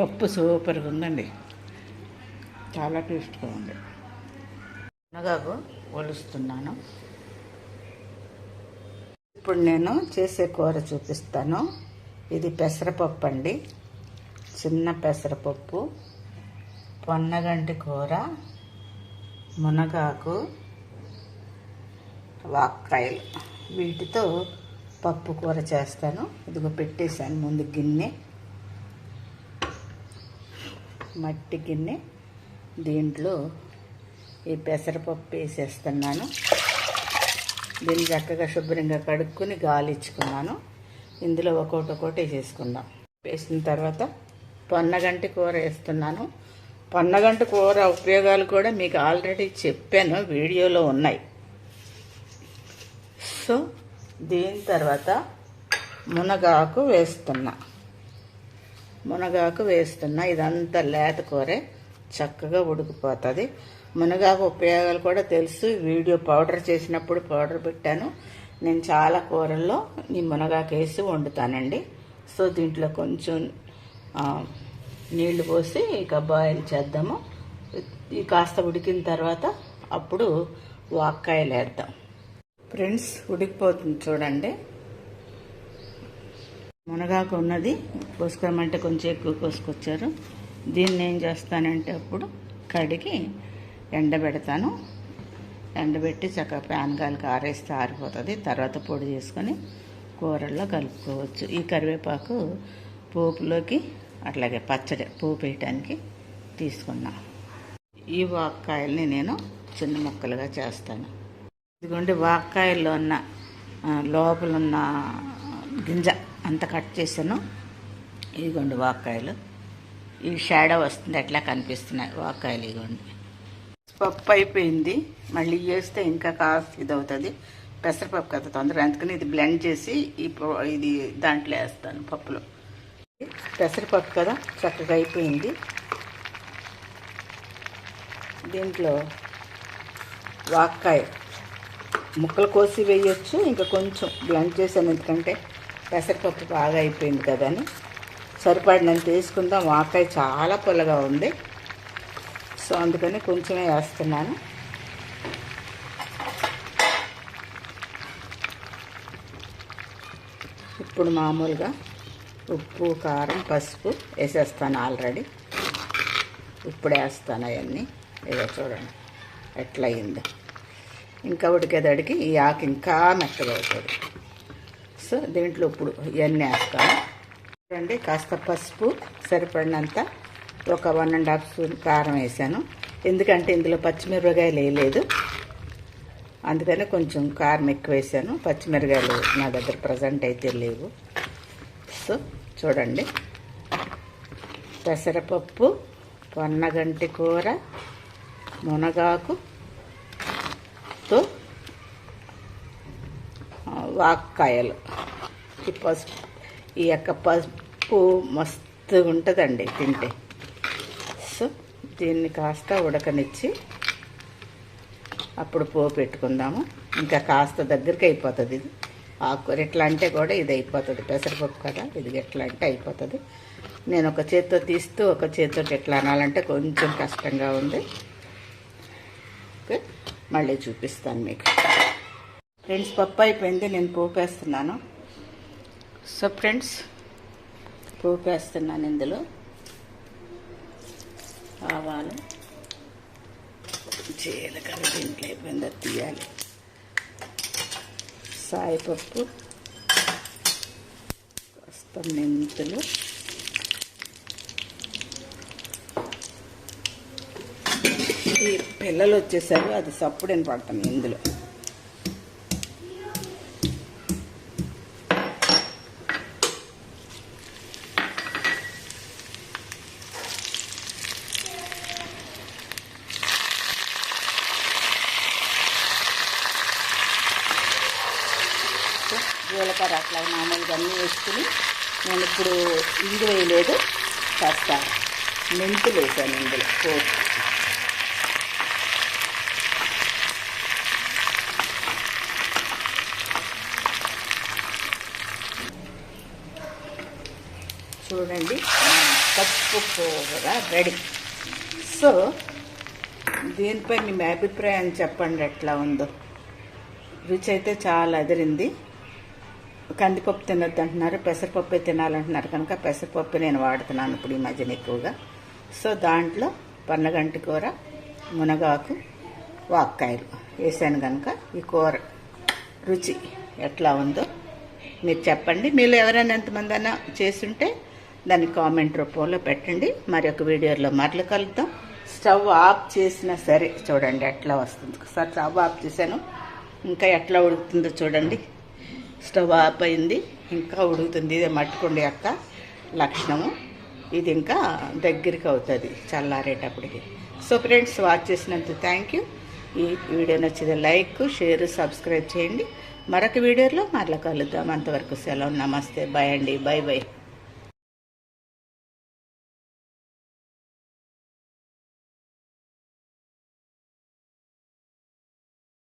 పప్పు సూపర్గా ఉందండి. చాలా టేస్ట్గా ఉంది. మునగాకు ఒలుస్తున్నాను. ఇప్పుడు నేను చేసే కూర చూపిస్తాను. ఇది పెసరపప్పు అండి. చిన్న పెసరపప్పు పొన్నగంటి కూర మునగాకు వాక్కాయలు. వీటితో పప్పు కూర చేస్తాను. ఇదిగో పెట్టేశాను ముందు గిన్నె. మట్టి గిన్నె దీంట్లో ఈ పెసరపప్పు వేసేస్తున్నాను. దీన్ని చక్కగా శుభ్రంగా కడుక్కొని గాలి ఇచ్చుకున్నాను ఇందులో ఒక్కొక్కటి ఒకటి వేసేసుకుందాం. వేసిన తర్వాత పొన్నగంటి కూర వేస్తున్నాను. పొన్నగంటి కూర ఉపయోగాలు కూడా మీకు ఆల్రెడీ చెప్పాను వీడియోలో ఉన్నాయి. సో దీని తర్వాత మునగాకు వేస్తున్నా. మునగాకు వేస్తున్నా ఇదంతా లేత కూరే చక్కగా ఉడికిపోతుంది. మునగాకు ఉపయోగాలు కూడా తెలుసు. వీడియో పౌడర్ చేసినప్పుడు పౌడర్ పెట్టాను. నేను చాలా కూరల్లో ఈ మునగాకు వేసి వండుతానండి. సో దీంట్లో కొంచెం నీళ్ళు పోసి ఇక బాయిల్ చేద్దాము. ఈ కాస్త ఉడికిన తర్వాత అప్పుడు వాక్కాయలు వేద్దాం. ఫ్రెండ్స్ ఉడికిపోతుంది చూడండి. మునగాకు ఉన్నది. కోసుకోమంటే కొంచెం ఎక్కువ కోసుకొచ్చారు. దీన్ని ఏం చేస్తానంటే అప్పుడు కడిగి ఎండబెడతాను ఎండబెట్టి చక్కగా ప్యాన్ గాలికి ఆరేస్తే ఆరిపోతుంది. తర్వాత పొడి చేసుకొని కూరల్లో కలుపుకోవచ్చు. ఈ కరివేపాకు పోపులోకి అట్లాగే పచ్చడి పోపు వేయటానికి తీసుకున్నా. ఈ వాక్కాయల్ని నేను చిన్న ముక్కలుగా చేస్తాను. ఇదిగోండి వాక్కాయల్లో ఉన్న లోపలున్న లోపల ఉన్న గింజ. అంత కట్ చేశాను. ఇదిగోండి వాక్కాయలు. ఈ షాడో వస్తుంది అట్లా కనిపిస్తున్నాయి. వాక్కాయలు ఇదిగోండి. పప్పు అయిపోయింది. మళ్ళీ చేస్తే ఇంకా కాస్త ఇది అవుతుంది పెసరపప్పు కదా తొందరగా. అందుకని ఇది బ్లెండ్ చేసి ఈ ఇది దాంట్లో వేస్తాను పప్పులో. పెసరపప్పు కదా చక్కగా అయిపోయింది. దీంట్లో వాక్కాయ. ముక్కలు కోసి వేయచ్చు ఇంకా కొంచెం బ్లెండ్ చేసాను ఎందుకంటే పెసరపప్పు బాగా అయిపోయింది కదా అని సరిపడినంత వేసుకుందాం. వాకాయ చాలా పుల్లగా ఉంది. సో అందుకని కొంచెమే వేస్తున్నాను. ఇప్పుడు మామూలుగా ఉప్పు కారం పసుపు వేసేస్తాను ఆల్రెడీ. ఇప్పుడు వేస్తాను అవన్నీ. ఏదో చూడండి ఎట్లయిందో. ఇంకా ఉడికేదడికి ఈ ఆకు ఇంకా మెత్తగా అవుతుంది. సో దీంట్లో ఇప్పుడు ఇవన్నీ వేస్తాను. చూడండి కాస్త పసుపు సరిపడినంత ఒక వన్ అండ్ హాఫ్ స్పూన్ కారం వేసాను. ఎందుకంటే ఇందులో పచ్చిమిరపకాయలు వేయలేదు అందుకనే కొంచెం కారం ఎక్కువ వేసాను. పచ్చిమిరకాయలు నా దగ్గర ప్రజెంట్ అయితే లేవు. సో చూడండి. పెసరపప్పు పొన్నగంటి కూర మునగాకు తో వాక్కాయలు. ఈ పసుపు. ఈ యొక్క పసుపు మస్తు ఉంటుందండి తింటే. సో దీన్ని కాస్త ఉడకనిచ్చి అప్పుడు పోపు పెట్టుకుందాము. ఇంకా కాస్త దగ్గరికి అయిపోతుంది ఇది. ఆకుకూర ఎట్లా అంటే కూడా ఇది అయిపోతుంది. పెసరపప్పు కదా ఇది ఎట్లా అంటే అయిపోతుంది. నేను ఒక చేత్తో తీస్తూ ఒక చేత్తో ఎట్లా అనాలంటే కొంచెం కష్టంగా ఉంది. ఓకే మళ్ళీ చూపిస్తాను మీకు. ఫ్రెండ్స్ పప్పు అయిపోయింది నేను పోపేస్తున్నాను సో ఫ్రెండ్స్ పోపు వేస్తున్నాను ఇందులో. ఆవాలు జీలకర్ర దీంట్లో అయిపోయిందో తీయాలి. సాయిపప్పు కాస్త మెంతులు. ఈ పిల్లలు వచ్చేసారు అది సప్పుడని పడతాను ఇందులో. జీలకర్ర అట్లా మామూలుగా అన్నీ వేసుకుని నేను ఇప్పుడు ఇంగు వేయలేదు కాస్త మెంతులు వేసాను ఇందులో పోపు. చూడండి పప్పు కూర రెడీ. సో దీనిపై మీ అభిప్రాయం చెప్పండి ఎట్లా ఉందో. రుచి అయితే చాలా అదిరింది. కందిపప్పు తినొద్దు అంటున్నారు పెసరపప్పే తినాలంటున్నారు. కనుక పెసరపప్పు నేను వాడుతున్నాను ఇప్పుడు ఈ మధ్యన ఎక్కువగా. సో దాంట్లో పన్నగంటి కూర మునగాకు వాక్కాయలు వేసాను కనుక ఈ కూర రుచి ఎట్లా ఉందో మీరు చెప్పండి. మీరు ఎవరైనా ఎంతమంది అయినా చేస్తుంటే దాన్ని కామెంట్ రూపంలో పెట్టండి. మరి ఒక వీడియోలో మరలు కలుద్దాం. స్టవ్ ఆఫ్ చేసినా సరే చూడండి ఎట్లా వస్తుంది. ఒకసారి స్టవ్ ఆఫ్ చేశాను. ఇంకా ఎట్లా ఉడుకుతుందో చూడండి. స్టవ్ ఆఫ్ అయింది. ఇంకా ఉడుకుతుంది. ఇదే మట్టుకుండి యొక్క లక్షణము. ఇది ఇంకా దగ్గరికి అవుతుంది చల్లారేటప్పటికి. సో ఫ్రెండ్స్ వాచ్ చేసినందుకు థ్యాంక్ యూ ఈ వీడియో నచ్చితే లైక్ షేర్ సబ్స్క్రైబ్ చేయండి. మరొక వీడియోలో మరలా కలుద్దాం. అంతవరకు సెలవు. నమస్తే. బాయ్ అండి. Bye bye